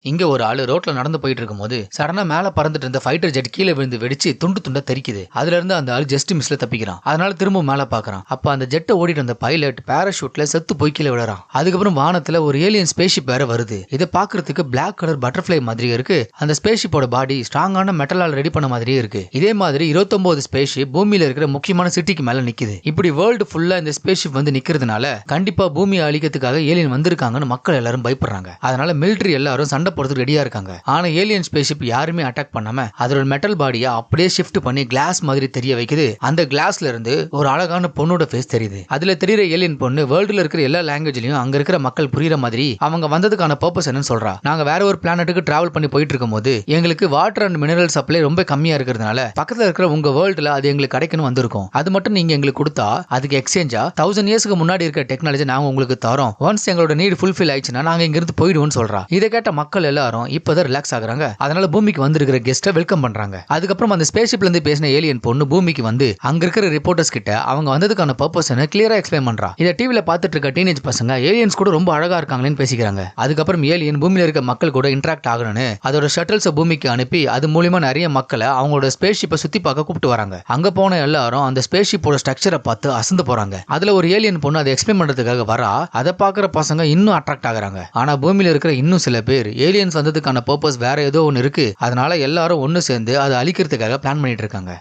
இங்க ஒரு ஆளு ரோட்ல நடந்து போயிட்டு இருக்கும்போது சடனா மேல பறந்துட்டு இருந்த ஃபைட்டர் ஜெட் கீழே விழுந்து வெடிச்சு துண்டு துண்டா தெரிக்குது. அதுல இருந்து அந்த ஆள் ஜஸ்ட் மிஸ்ல தப்பிக்கிறான். அதனால திரும்ப மேல பாக்குறான். அப்ப அந்த ஜெட்டை ஓடிட்டு வந்த பைலட் பேராஷூட்ல செத்து போய் கீழே விழறான். அதுக்கப்புறம் வானத்துல ஒரு ஏலியன் ஸ்பேஷிப் வேற வருது. இதை பாக்குறதுக்கு பிளாக் கலர் பட்டர்ஃபிளை மாதிரியே இருக்கு. அந்த ஸ்பேஷிப்போட பாடி ஸ்ட்ராங்கான மெட்டலால் ரெடி பண்ண மாதிரியே இருக்கு. இதே மாதிரி இருபத்தொன்பது ஸ்பேஷிப் பூமியில இருக்கிற முக்கியமான சிட்டிக்கு மேல நிக்குது. இப்படி வேர்ல்டு ஃபுல்லா இந்த ஸ்பேஷிப் வந்து நிக்கிறதுனால கண்டிப்பா பூமியை அழிக்கிறதுக்காக ஏலியன் வந்திருக்காங்கன்னு மக்கள் எல்லாரும் பயப்படுறாங்க. அதனால மிலிட்டரி எல்லாரும் சண்டை போடுறதுக்கு ரெடியா இருக்காங்க. ஆனா ஏலியன் ஸ்பேஸ்ஷிப் யாருமே அட்டாக் பண்ணாம அதோட மெட்டல் பாடியை அப்படியே ஷிஃப்ட் பண்ணி கிளாஸ் மாதிரி தெரிய வைக்குது. அந்த கிளாஸ்ல இருந்து ஒரு அழகான பொண்ணோட ஃபேஸ் தெரியுது. அதுல தெரியுற ஏலியன் பொண்ணு வேர்ல்டுல இருக்கிற எல்லா லாங்குவேஜ்லயும் அங்க இருக்கிற மக்கள் புரியுற மாதிரி அவங்க வந்ததுக்கான பர்பஸ் என்னன்னு சொல்றா. நாங்க வேற ஒரு பிளானட்டுக்கு டிராவல் பண்ணி போயிட்டு இருக்கும்போது எங்களுக்கு வாட்டர் அண்ட் மினரல் சப்ளை ரொம்ப கம்மியா இருக்கிறதுனால பக்கத்துல இருக்கிற உங்க வேர்ல்டுல அது எங்களுக்கு கிடைக்கணும் வந்திருக்கும். அது மட்டும் நீங்க எங்களுக்கு கொடுத்தா அதுக்கு எக்ஸ்சேஞ்சா தௌசண்ட் இயர்ஸ்க்கு முன்னாடி இருக்க டெக்னாலஜி நாங்க உங்களுக்கு தரோம். ஒன்ஸ் எங்களோட நீட் ஃபுல்ஃபில் ஆயிடுச்சுன்னா நாங்க இங்க இருந்து போயிடுவோம்னு சொல்றா. இதை கேட்ட மக்கள் எல்லாரும் இப்பதான் ரிலாக்ஸ் ஆகுறாங்க. அதனால பூமிக்கு வந்திருக்கிற கெஸ்ட்டை வெல்கம் பண்றாங்க. அதுக்கப்புறம் அந்த ஸ்பேஸ்ஷிப்ல இருந்து பேசின ஏலியன் பொண்ணு பூமிக்கு வந்து அங்க இருக்கிற ரிப்போர்ட்டர்ஸ் கிட்ட அவங்க வந்ததுக்கான பர்பஸ் கிளியரா எக்ஸ்பிளைன் பண்றா. இதை டிவில பாத்துட்டு இருக்க டீனேஜ் பசங்க ஏலியன்ஸ் கூட ரொம்ப அழகா இருக்காங்களேன்னு பேசிக்கிறாங்க. அதுக்கப்புறம் ஏலியன் பூமியில இருக்க மக்கள் கூட இன்டராக்ட் ஆகணும்னு அதோட ஷட்டில்ஸை பூமிக்கு அனுப்பி அது மூலியமா நிறைய மக்களை அவங்களோட ஸ்பேஸ்ஷிப்பை சுத்தி பார்க்க கூப்பிட்டு வராங்க. அங்க போன எல்லாரும் அந்த ஸ்பேஸ்ஷிப்போட ஸ்ட்ரக்சரை பார்த்து அசந்து போறாங்க. அதுல ஒரு ஏலியன் பொண்ணு அதை எக்ஸ்பிளைன் பண்றதுக்காக வரா. அதை பாக்குற பசங்க இன்னும் அட்ராக்ட் ஆகுறாங்க. ஆனா பூமியில இருக்கிற இன்னும் சில பேர் ஏலியன்ஸ் வந்ததுக்கான பர்பஸ் வேற ஏதோ ஒன்று இருக்கு. அதனால எல்லாரும் ஒன்று சேர்ந்து அதை அழிக்கிறதுக்காக பிளான் பண்ணிட்டு இருக்காங்க.